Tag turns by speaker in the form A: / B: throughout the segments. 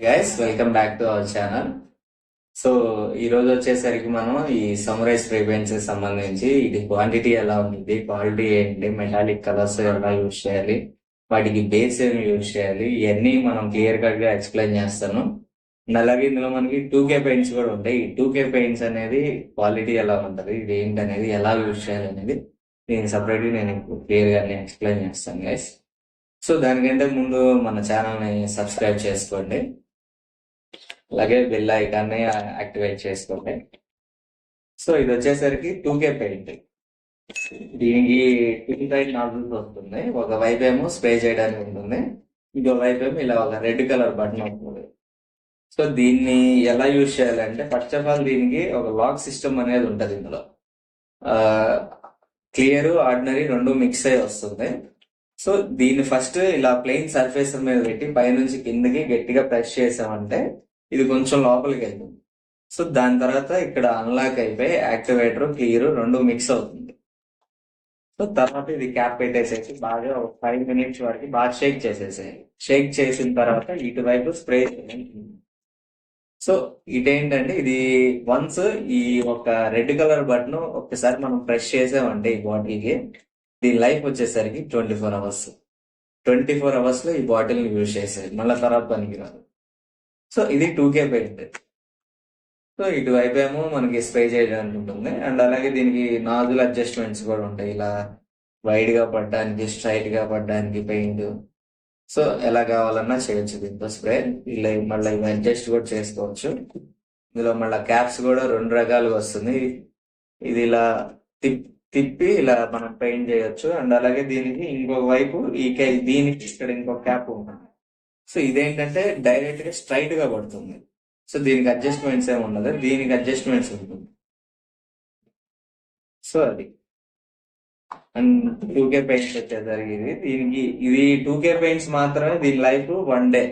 A: Guys welcome back to our channel so ఈ రోజు వచ్చేసరికి మనం ఈ సమురైజ్ స్ప్రే కి సంబంధించి ఇది క్వాంటిటీ ఎలా ఉంది క్వాలిటీ ఏంటి మెటాలిక్ కలర్స్ ఎలా యూజ్ చేయాలి వాటికి బేస్ ఏమి యూజ్ చేయాలి ఇవన్నీ మనం క్లియర్ కట్గా ఎక్స్ప్లెయిన్ చేస్తాను. అలాగే ఇందులో మనకి టూ కే పెయింట్స్ కూడా ఉంటాయి. ఈ టూ కే పెయింట్స్ అనేది క్వాలిటీ ఎలా ఉంటుంది ఇది ఏంటి అనేది ఎలా యూజ్ చేయాలి అనేది దీన్ని సపరేట్ నేను క్లియర్గా ఎక్స్ప్లెయిన్ చేస్తాను గైస్ సో దానికంటే ముందు మన ఛానల్ని సబ్స్క్రైబ్ చేసుకోండి. అలాగే బెల్ ఐకాన్ని యాక్టివేట్ చేసుకోండి సో ఇది వచ్చేసరికి టూ కే పెయింట్ దీనికి టూ టైప్ నాజిల్స్ వస్తుంది. ఒక వైపు ఏమో స్ప్రే చేయడానికి ఉంటుంది. ఇంకో వైపు ఏమో ఇలా ఒక రెడ్ కలర్ బటన్ వస్తుంది. సో దీన్ని ఎలా యూజ్ చేయాలంటే ఫస్ట్ ఆఫ్ ఆల్ దీనికి ఒక లాక్ సిస్టమ్ అనేది ఉంటుంది ఇందులో. క్లియర్ ఆర్డినరీ రెండు మిక్స్ అయి వస్తుంది. సో దీన్ని ఫస్ట్ ఇలా ప్లెయిన్ సర్ఫేస్ మీద పెట్టి పైనుంచి కిందకి గట్టిగా ప్రెస్ చేసామంటే ఇది కొంచెం లోపలికి వెళ్తుంది. సో దాని తర్వాత ఇక్కడ అన్లాక్ అయిపోయి యాక్టివేటర్ క్లియర్ రెండు మిక్స్ అవుతుంది. సో తర్వాత ఇది క్యాప్ పెట్టేసేసి బాగా ఒక ఫైవ్ మినిట్స్ వరకు బాగా షేక్ చేసేసేయాలి షేక్ చేసిన తర్వాత ఇటువైపు స్ప్రే సో ఇదేంటంటే ఇది వన్స్ ఈ ఒక రెడ్ కలర్ బటన్ ఒక్కసారి మనం ప్రెస్ చేసామంటే ఈ బాటిల్కి దీని లైఫ్ వచ్చేసరికి twenty four hours twenty four అవర్స్లో ఈ బాటిల్ని యూజ్ చేసేది మళ్ళీ తర్వాత పనికిరాదు. సో ఇది టూ కే పెయింట్ సో ఇటువైపు ఏమో మనకి స్ప్రే చేయడానికి ఉంటుంది. అండ్ అలాగే దీనికి నాజుల్ అడ్జస్ట్మెంట్స్ కూడా ఉంటాయి. ఇలా వైడ్గా పడడానికి స్ట్రైట్గా పడడానికి పెయింట్ సో ఎలా కావాలన్నా చేయొచ్చు దీంతో స్ప్రే ఇలా మళ్ళీ ఇవి అడ్జస్ట్ కూడా చేసుకోవచ్చు. ఇందులో మళ్ళీ క్యాప్స్ కూడా రెండు రకాలుగా వస్తుంది. ఇది ఇలా తిప్ తిప్పి ఇలా మనం పెయింట్ చేయొచ్చు. అండ్ అలాగే దీనికి ఇంకొక వైపు ఈ దీనికి ఇక్కడ ఇంకొక క్యాప్ ఉంటుంది. సో ఇదేంటంటే డైరెక్ట్గా స్ట్రైట్గా పడుతుంది. సో దీనికి అడ్జస్ట్మెంట్స్ ఏమి ఉండదు. దీనికి అడ్జస్ట్మెంట్స్ ఉంటుంది. సో అది. అండ్ టూ కే పెయింట్స్ వచ్చేసరికి ఇది దీనికి ఇది టూ కే పెయింట్స్ మాత్రమే దీని లైఫ్ వన్ డే.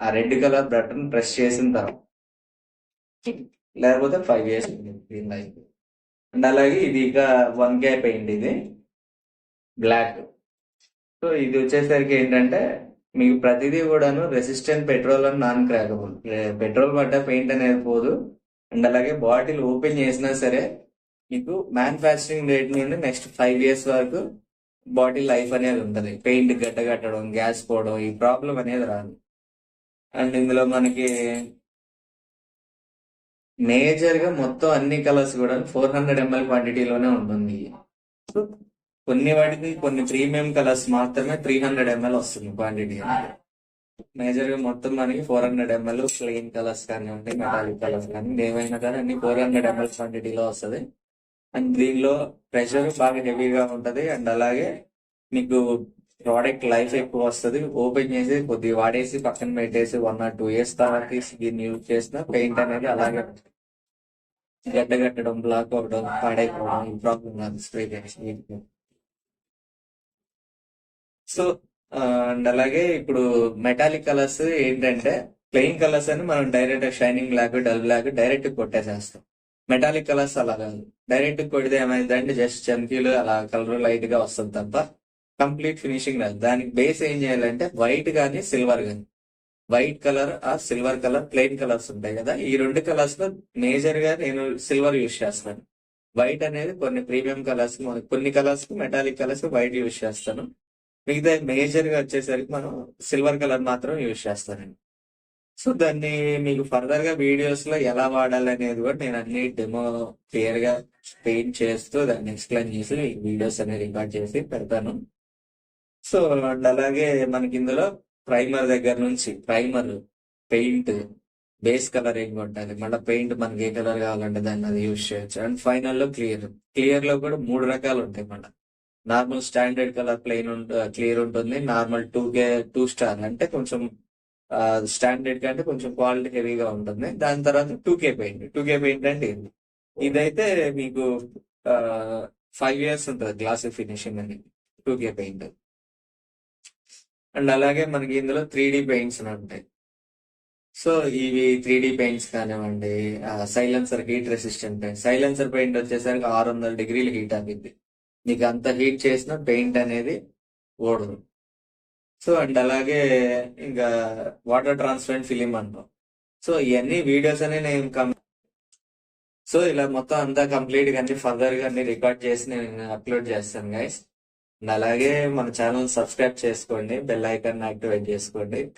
A: ఆ రెడ్ కలర్ బటన్ ప్రెస్ చేసిన తర్వాత. లేకపోతే ఫైవ్ ఇయర్స్ దీని లైఫ్. అండ్ అలాగే ఇది ఇక వన్ కే పెయింట్ ఇది. బ్లాక్. సో ఇది వచ్చేసరికి ఏంటంటే మీకు ప్రతిదీ కూడాను resistant petrol and non crackable petrol పడ్డ పెయింట్ అనేది పోదు. అండ్ అలాగే బాటిల్ ఓపెన్ చేసినా సరే మీకు మ్యానుఫ్యాక్చరింగ్ డేట్ నుండి నెక్స్ట్ ఫైవ్ ఇయర్స్ వరకు బాటిల్ లైఫ్ అనేది ఉంటుంది. పెయింట్ గడ్డ కట్టడం గ్యాస్ పోవడం ఈ ప్రాబ్లం అనేది రాదు. అండ్ ఇందులో మనకి మేజర్గా మొత్తం అన్ని కలర్స్ కూడా ఫోర్ హండ్రెడ్ ఎంఎల్ క్వాంటిటీలోనే ఉంటుంది. కొన్ని వాటికి కొన్ని ప్రీమియం కలర్స్ మాత్రమే త్రీ హండ్రెడ్ ఎంఎల్ వస్తుంది క్వాంటిటీ మేజర్గా మొత్తం మనకి four hundred ML plain colours కానివ్వండి మెటాలిక్ కలర్స్ కానీ ఏవైనా కానీ అన్ని ఫోర్ హండ్రెడ్ ఎంఎల్ క్వాంటిటీలో వస్తుంది. అండ్ దీనిలో ప్రెషర్ బాగా హెవీగా ఉంటది. అండ్ అలాగే మీకు ప్రోడక్ట్ లైఫ్ ఎక్కువ వస్తుంది. ఓపెన్ చేసి కొద్దిగా వాడేసి పక్కన పెట్టేసి వన్ ఆర్ టూ ఇయర్స్ తర్వాత దీన్ని యూజ్ చేసిన పెయింట్ అనేది అలాగే గడ్డ కట్టడం బ్లాక్ అవ్వడం పాడైపోవడం ప్రాబ్లం స్ప్రే చేసి సో అండ్ అలాగే ఇప్పుడు మెటాలిక్ కలర్స్ ఏంటంటే ప్లెయిన్ కలర్స్ అని మనం direct shining black dull black direct కొట్టేసేస్తాం. Metallic colours అలా కాదు. డైరెక్ట్ కొడితే ఏమైందంటే జస్ట్ చమ్కీలు అలా కలర్ లైట్గా వస్తుంది తప్ప కంప్లీట్ ఫినిషింగ్ రాదు. దానికి బేస్ ఏం చేయాలంటే వైట్ కానీ సిల్వర్ కానీ వైట్ కలర్ ఆ సిల్వర్ కలర్ ప్లెయిన్ కలర్స్ ఉంటాయి కదా. ఈ రెండు కలర్స్లో మేజర్గా నేను సిల్వర్ యూజ్ చేస్తాను. వైట్ అనేది కొన్ని ప్రీమియం కలర్స్ కొన్ని కలర్స్కి మెటాలిక్ కలర్స్ వైట్ యూజ్ చేస్తాను. మిగతా మేజర్గా వచ్చేసరికి మనం సిల్వర్ కలర్ మాత్రం యూజ్ చేస్తానండి. సో దాన్ని మీకు ఫర్దర్గా వీడియోస్లో ఎలా వాడాలి అనేది కూడా నేను అన్ని డెమో క్లియర్గా పెయింట్ చేస్తూ దాన్ని ఎక్స్ప్లెయిన్ చేసి వీడియోస్ అనేది రికార్డ్ చేసి పెడతాను. సో అండ్ అలాగే మనకి ఇందులో ప్రైమర్ దగ్గర నుంచి ప్రైమర్ పెయింట్ బేస్ కలర్ ఏం కొట్టాలి మళ్ళీ పెయింట్ మనకి ఏ కలర్ కావాలంటే దాన్ని అది యూజ్ చేయొచ్చు. అండ్ ఫైనల్లో క్లియర్ క్లియర్లో కూడా మూడు రకాలు ఉంటాయి మళ్ళీ. Normal standard colour plain clear ఉంటుంది. Normal two K two star అంటే కొంచెం స్టాండర్డ్ కంటే కొంచెం క్వాలిటీ హెవీగా ఉంటుంది. దాని తర్వాత two K paint. Two K paint అంటే ఇది ఇదైతే మీకు ఫైవ్ ఇయర్స్ ఉంటుంది గ్లాస్ ఫినిషింగ్ అని. Two K paint. అండ్ అలాగే మనకి ఇందులో త్రీ డి పెయింట్స్ అని ఉంటాయి. సో ఇవి త్రీ డి పెయింట్స్ కానివ్వండి silencer heat resistant. Paint silencer paint వచ్చేసరికి ఆరు వందల డిగ్రీలు హీట్ అవ్వింది మీకు అంత హీట్ చేసిన పెయింట్ అనేది ఓడదు. సో అండ్ అలాగే ఇంకా వాటర్ ట్రాన్స్పరెంట్ ఫిలిం అంటాం. సో ఇవన్నీ వీడియోస్ అని నేను కం- సో ఇలా మొత్తం అంతా కంప్లీట్గా అన్ని ఫర్దర్గా అన్ని రికార్డ్ చేసి నేను అప్లోడ్ చేస్తాను గైస్. అండ్ అలాగే మన ఛానల్ సబ్స్క్రైబ్ చేసుకోండి బెల్ ఐకాన్ యాక్టివేట్ చేసుకోండి.